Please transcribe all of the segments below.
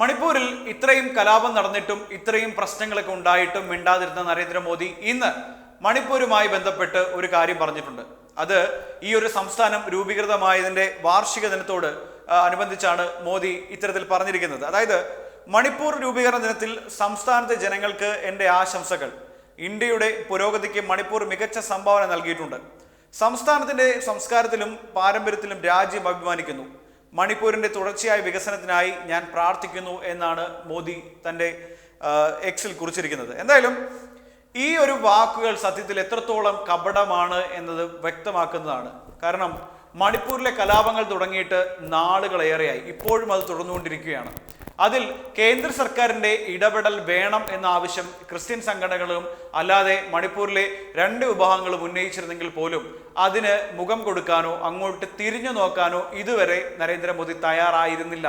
മണിപ്പൂരിൽ ഇത്രയും കലാപം നടന്നിട്ടും ഇത്രയും പ്രശ്നങ്ങളൊക്കെ ഉണ്ടായിട്ടും മിണ്ടാതിരുന്ന നരേന്ദ്രമോദി ഇന്ന് മണിപ്പൂരുമായി ബന്ധപ്പെട്ട് ഒരു കാര്യം പറഞ്ഞിട്ടുണ്ട്. അത് ഈ ഒരു സംസ്ഥാനം രൂപീകൃതമായതിന്റെ വാർഷിക ദിനത്തോട് അനുബന്ധിച്ചാണ് മോദി ഇത്തരത്തിൽ പറഞ്ഞിരിക്കുന്നത്. അതായത് മണിപ്പൂർ രൂപീകരണ ദിനത്തിൽ സംസ്ഥാനത്തെ ജനങ്ങൾക്ക് എന്റെ ആശംസകൾ. ഇന്ത്യയുടെ പുരോഗതിക്ക് മണിപ്പൂർ മികച്ച സംഭാവന നൽകിയിട്ടുണ്ട്. സംസ്ഥാനത്തിന്റെ സംസ്കാരത്തിലും പാരമ്പര്യത്തിലും രാജ്യം അഭിമാനിക്കുന്നു. മണിപ്പൂരിന്റെ തുടർച്ചയായ വികസനത്തിനായി ഞാൻ പ്രാർത്ഥിക്കുന്നു എന്നാണ് മോദി തന്റെ എക്സിൽ കുറിച്ചിരിക്കുന്നത്. എന്തായാലും ഈ ഒരു വാക്കുകൾ സത്യത്തിൽ എത്രത്തോളം കപടമാണ് എന്നത് വ്യക്തമാക്കുന്നതാണ്. കാരണം മണിപ്പൂരിലെ കലാപങ്ങൾ തുടങ്ങിയിട്ട് നാളുകളേറെയായി. ഇപ്പോഴും അത് തുടർന്നുകൊണ്ടിരിക്കുകയാണ്. അതിൽ കേന്ദ്ര സർക്കാരിന്റെ ഇടപെടൽ വേണം എന്ന ആവശ്യം ക്രിസ്ത്യൻ സംഘടനകളും അല്ലാതെ മണിപ്പൂരിലെ രണ്ട് വിഭാഗങ്ങളും ഉന്നയിച്ചിരുന്നെങ്കിൽ പോലും അതിന് മുഖം കൊടുക്കാനോ അങ്ങോട്ട് തിരിഞ്ഞു നോക്കാനോ ഇതുവരെ നരേന്ദ്രമോദി തയ്യാറായിരുന്നില്ല.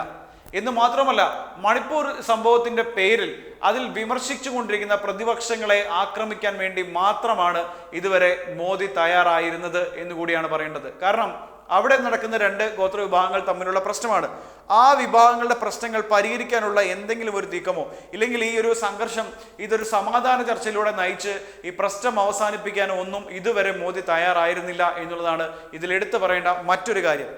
എന്ന് മാത്രമല്ല മണിപ്പൂർ സംഭവത്തിന്റെ പേരിൽ അതിൽ വിമർശിച്ചു കൊണ്ടിരിക്കുന്ന പ്രതിപക്ഷങ്ങളെ ആക്രമിക്കാൻ വേണ്ടി മാത്രമാണ് ഇതുവരെ മോദി തയ്യാറായിരുന്നത് എന്നുകൂടിയാണ് പറയേണ്ടത്. കാരണം അവിടെ നടക്കുന്ന രണ്ട് ഗോത്ര വിഭാഗങ്ങൾ തമ്മിലുള്ള പ്രശ്നമാണ്. ആ വിഭാഗങ്ങളുടെ പ്രശ്നങ്ങൾ പരിഹരിക്കാനുള്ള എന്തെങ്കിലും ഒരു നീക്കമോ? ഇല്ലെങ്കിൽ ഈ ഒരു സംഘർഷം ഇതൊരു സമാധാന ചർച്ചയിലൂടെ നയിച്ച് ഈ പ്രശ്നം അവസാനിപ്പിക്കാനോ ഒന്നും ഇതുവരെ മോദി തയ്യാറായിരുന്നില്ല എന്നുള്ളതാണ് ഇതിൽ എടുത്തു പറയേണ്ട മറ്റൊരു കാര്യം.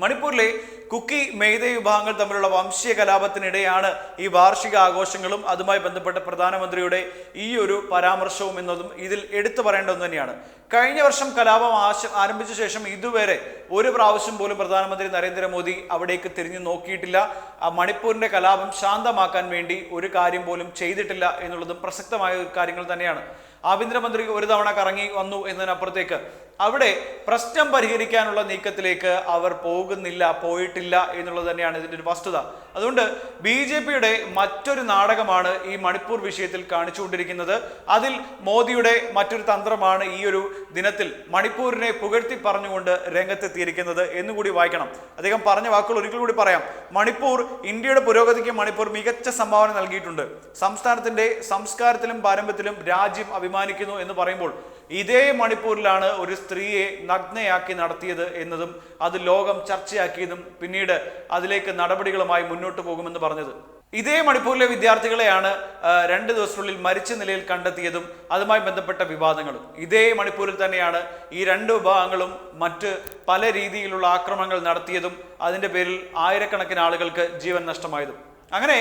മണിപ്പൂരിലെ കുക്കി മെയ്ത വിഭാഗങ്ങൾ തമ്മിലുള്ള വംശീയ കലാപത്തിനിടെയാണ് ഈ വാർഷിക ആഘോഷങ്ങളും അതുമായി ബന്ധപ്പെട്ട പ്രധാനമന്ത്രിയുടെ ഈ ഒരു പരാമർശവും എന്നതും ഇതിൽ എടുത്തു പറയേണ്ട തന്നെയാണ്. കഴിഞ്ഞ വർഷം കലാപം ആശ ആരംഭിച്ച ശേഷം ഇതുവരെ ഒരു പ്രാവശ്യം പോലും പ്രധാനമന്ത്രി നരേന്ദ്രമോദി അവിടേക്ക് തിരിഞ്ഞു നോക്കിയിട്ടില്ല. ആ മണിപ്പൂരിന്റെ കലാപം ശാന്തമാക്കാൻ വേണ്ടി ഒരു കാര്യം പോലും ചെയ്തിട്ടില്ല എന്നുള്ളതും പ്രസക്തമായ ഒരു കാര്യങ്ങൾ തന്നെയാണ്. ആഭ്യന്തരമന്ത്രി ഒരു തവണ കറങ്ങി വന്നു എന്നതിനപ്പുറത്തേക്ക് അവിടെ പ്രശ്നം പരിഹരിക്കാനുള്ള നീക്കത്തിലേക്ക് അവർ പോകുന്നില്ല പോയിട്ടില്ല എന്നുള്ളത് തന്നെയാണ് ഇതിന്റെ ഒരു വസ്തുത. അതുകൊണ്ട് ബി ജെ പിയുടെ മറ്റൊരു നാടകമാണ് ഈ മണിപ്പൂർ വിഷയത്തിൽ കാണിച്ചുകൊണ്ടിരിക്കുന്നത്. അതിൽ മോദിയുടെ മറ്റൊരു തന്ത്രമാണ് ഈ ഒരു ദിനത്തിൽ മണിപ്പൂരിനെ പുകഴ്ത്തി പറഞ്ഞുകൊണ്ട് രംഗത്തെത്തിയിരിക്കുന്നത് എന്നുകൂടി വായിക്കണം. അദ്ദേഹം പറഞ്ഞ വാക്കുകൾ ഒരിക്കൽ കൂടി പറയാം. മണിപ്പൂർ ഇന്ത്യയുടെ പുരോഗതിക്ക് മണിപ്പൂർ മികച്ച സംഭാവന നൽകിയിട്ടുണ്ട്. സംസ്ഥാനത്തിന്റെ സംസ്കാരത്തിലും പാരമ്പര്യത്തിലും രാജ്യം അഭിമാനിക്കുന്നു എന്ന് പറയുമ്പോൾ ഇതേ മണിപ്പൂരിലാണ് ഒരു സ്ത്രീയെ നഗ്നയാക്കി നടത്തിയത് എന്നതും അത് ലോകം ചർച്ചയാക്കിയതും പിന്നീട് അതിലേക്ക് നടപടികളുമായി മുന്നോട്ട് പോകുമെന്ന് പറഞ്ഞത്. ഇതേ മണിപ്പൂരിലെ വിദ്യാർത്ഥികളെയാണ് രണ്ട് ദിവസത്തിനുള്ളിൽ മരിച്ച നിലയിൽ കണ്ടെത്തിയതും അതുമായി ബന്ധപ്പെട്ട വിവാദങ്ങളും. ഇതേ മണിപ്പൂരിൽ തന്നെയാണ് ഈ രണ്ട് വിഭാഗങ്ങളും മറ്റ് പല രീതിയിലുള്ള ആക്രമണങ്ങൾ നടത്തിയതും അതിന്റെ പേരിൽ ആയിരക്കണക്കിന് ആളുകൾക്ക് ജീവൻ നഷ്ടമായതും. അങ്ങനെ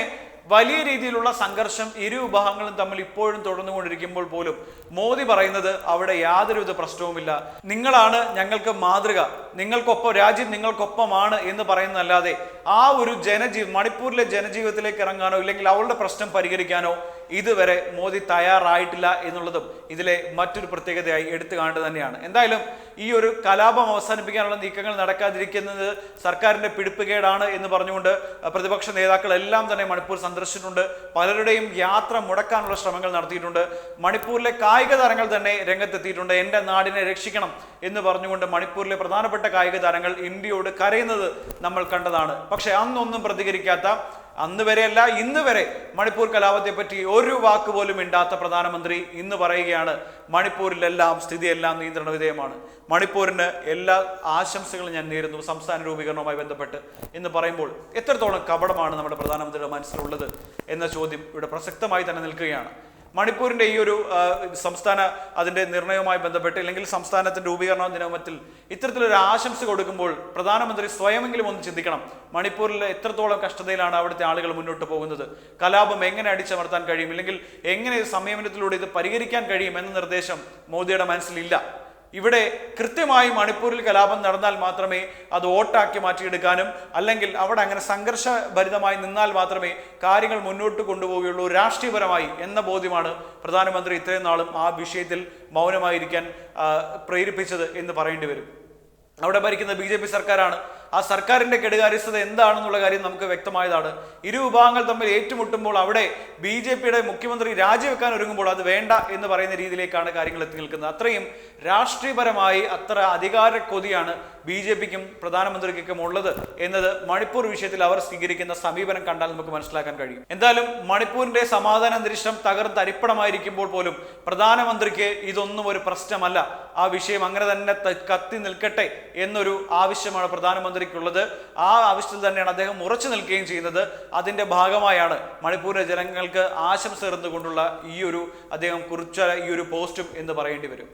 വലിയ രീതിയിലുള്ള സംഘർഷം ഇരു വിഭാഗങ്ങളും തമ്മിൽ ഇപ്പോഴും തുടർന്നുകൊണ്ടിരിക്കുമ്പോൾ പോലും മോദി പറയുന്നത് അവിടെ യാതൊരുവിധ പ്രശ്നവുമില്ല. നിങ്ങളാണ് ഞങ്ങൾക്ക് മാതൃക നിങ്ങൾക്കൊപ്പം രാജ്യം നിങ്ങൾക്കൊപ്പമാണ് എന്ന് പറയുന്നതല്ലാതെ ആ ഒരു ജനജീവ മണിപ്പൂരിലെ ജനജീവിതത്തിലേക്ക് ഇറങ്ങാനോ ഇല്ലെങ്കിൽ അവളുടെ പ്രശ്നം പരിഹരിക്കാനോ ഇതുവരെ മോദി തയ്യാറായിട്ടില്ല എന്നുള്ളതും ഇതിലെ മറ്റൊരു പ്രത്യേകതയായി എടുത്തു കാണേണ്ടത് തന്നെയാണ്. എന്തായാലും ഈ ഒരു കലാപം അവസാനിപ്പിക്കാനുള്ള നീക്കങ്ങൾ നടക്കാതിരിക്കുന്നത് സർക്കാരിന്റെ പിടിപ്പുകേടാണ് എന്ന് പറഞ്ഞുകൊണ്ട് പ്രതിപക്ഷ നേതാക്കൾ എല്ലാം തന്നെ മണിപ്പൂർ സന്ദർശിച്ചിട്ടുണ്ട്. പലരുടെയും യാത്ര മുടക്കാനുള്ള ശ്രമങ്ങൾ നടത്തിയിട്ടുണ്ട്. മണിപ്പൂരിലെ കായിക താരങ്ങൾ തന്നെ രംഗത്തെത്തിയിട്ടുണ്ട്. എന്റെ നാടിനെ രക്ഷിക്കണം എന്ന് പറഞ്ഞുകൊണ്ട് മണിപ്പൂരിലെ പ്രധാനപ്പെട്ട കായിക താരങ്ങൾ ഇന്ത്യയോട് കരയുന്നത് നമ്മൾ കണ്ടതാണ്. പക്ഷെ അന്നൊന്നും പ്രതികരിക്കാത്ത അന്ന് വരെയല്ല ഇന്ന് വരെ മണിപ്പൂർ കലാപത്തെ പറ്റി ഒരു വാക്ക് പോലും ഇണ്ടാത്ത പ്രധാനമന്ത്രി ഇന്ന് പറയുകയാണ് മണിപ്പൂരിലെല്ലാം സ്ഥിതിയെല്ലാം നിയന്ത്രണ വിധേയമാണ്. മണിപ്പൂരിന് എല്ലാ ആശംസകളും ഞാൻ നേരുന്നു സംസ്ഥാന രൂപീകരണവുമായി ബന്ധപ്പെട്ട് എന്ന് പറയുമ്പോൾ എത്രത്തോളം കപടമാണ് നമ്മുടെ പ്രധാനമന്ത്രിയുടെ മനസ്സിലുള്ളത് എന്ന ചോദ്യം ഇവിടെ പ്രസക്തമായി തന്നെ നിൽക്കുകയാണ്. മണിപ്പൂരിന്റെ ഈ ഒരു സംസ്ഥാന അതിന്റെ നിർണയവുമായി ബന്ധപ്പെട്ട് അല്ലെങ്കിൽ സംസ്ഥാനത്തിന്റെ രൂപീകരണ ദിനമത്തിൽ ഇത്തരത്തിലൊരു ആശംസ കൊടുക്കുമ്പോൾ പ്രധാനമന്ത്രി സ്വയമെങ്കിലും ഒന്ന് ചിന്തിക്കണം മണിപ്പൂരിൽ എത്രത്തോളം കഷ്ടതയിലാണ് അവിടുത്തെ ആളുകൾ മുന്നോട്ട് പോകുന്നത് കലാപം എങ്ങനെ അടിച്ചമർത്താൻ കഴിയും അല്ലെങ്കിൽ എങ്ങനെ സംയമനത്തിലൂടെ ഇത് പരിഹരിക്കാൻ കഴിയും എന്ന നിർദ്ദേശം മോദിയുടെ മനസ്സിലില്ല. ഇവിടെ കൃത്യമായി മണിപ്പൂരിൽ കലാപം നടന്നാൽ മാത്രമേ അത് വോട്ടാക്കി മാറ്റിയെടുക്കാനും അല്ലെങ്കിൽ അവിടെ അങ്ങനെ സംഘർഷഭരിതമായി നിന്നാൽ മാത്രമേ കാര്യങ്ങൾ മുന്നോട്ട് കൊണ്ടുപോവുകയുള്ളൂ രാഷ്ട്രീയപരമായി എന്ന ബോധ്യമാണ് പ്രധാനമന്ത്രി ഇത്രയും നാളും ആ വിഷയത്തിൽ മൗനമായിരിക്കാൻ പ്രേരിപ്പിച്ചത് എന്ന് പറയേണ്ടി വരും. അവിടെ ഭരിക്കുന്ന ബി ജെ പി സർക്കാരാണ്. ആ സർക്കാരിന്റെ കെടുകാര്യസ്ഥത എന്താണെന്നുള്ള കാര്യം നമുക്ക് വ്യക്തമായതാണ്. ഇരു വിഭാഗങ്ങൾ തമ്മിൽ ഏറ്റുമുട്ടുമ്പോൾ അവിടെ ബി ജെ പിയുടെ മുഖ്യമന്ത്രി രാജിവെക്കാൻ ഒരുങ്ങുമ്പോൾ അത് വേണ്ട എന്ന് പറയുന്ന രീതിയിലേക്കാണ് കാര്യങ്ങൾ എത്തി നിൽക്കുന്നത്. അത്രയും രാഷ്ട്രീയപരമായി അത്ര അധികാര കൊതിയാണ് ബി ജെ പിക്കും പ്രധാനമന്ത്രിക്കും ഉള്ളത് എന്നത് മണിപ്പൂർ വിഷയത്തിൽ അവർ സ്വീകരിക്കുന്ന സമീപനം കണ്ടാൽ നമുക്ക് മനസ്സിലാക്കാൻ കഴിയും. എന്തായാലും മണിപ്പൂരിന്റെ സമാധാന അന്തരീക്ഷം തകർന്ന് തരിപ്പണമായിരിക്കുമ്പോൾ പോലും പ്രധാനമന്ത്രിക്ക് ഇതൊന്നും ഒരു പ്രശ്നമല്ല. ആ വിഷയം അങ്ങനെ തന്നെ കത്തി നിൽക്കട്ടെ എന്നൊരു ആവശ്യമാണ് പ്രധാനമന്ത്രി പ്രധാനമന്ത്രിക്കുള്ളത്. ആ ആവശ്യത്തിൽ തന്നെയാണ് അദ്ദേഹം ഉറച്ചു നിൽക്കുകയും ചെയ്യുന്നത്. അതിന്റെ ഭാഗമായാണ് മണിപ്പൂരിലെ ജനങ്ങൾക്ക് ആശംസ എറിഞ്ഞുകൊണ്ടുള്ള ഈ ഒരു അദ്ദേഹം കുറിച്ച ഈ ഒരു പോസ്റ്റും എന്ന് പറയേണ്ടി വരും.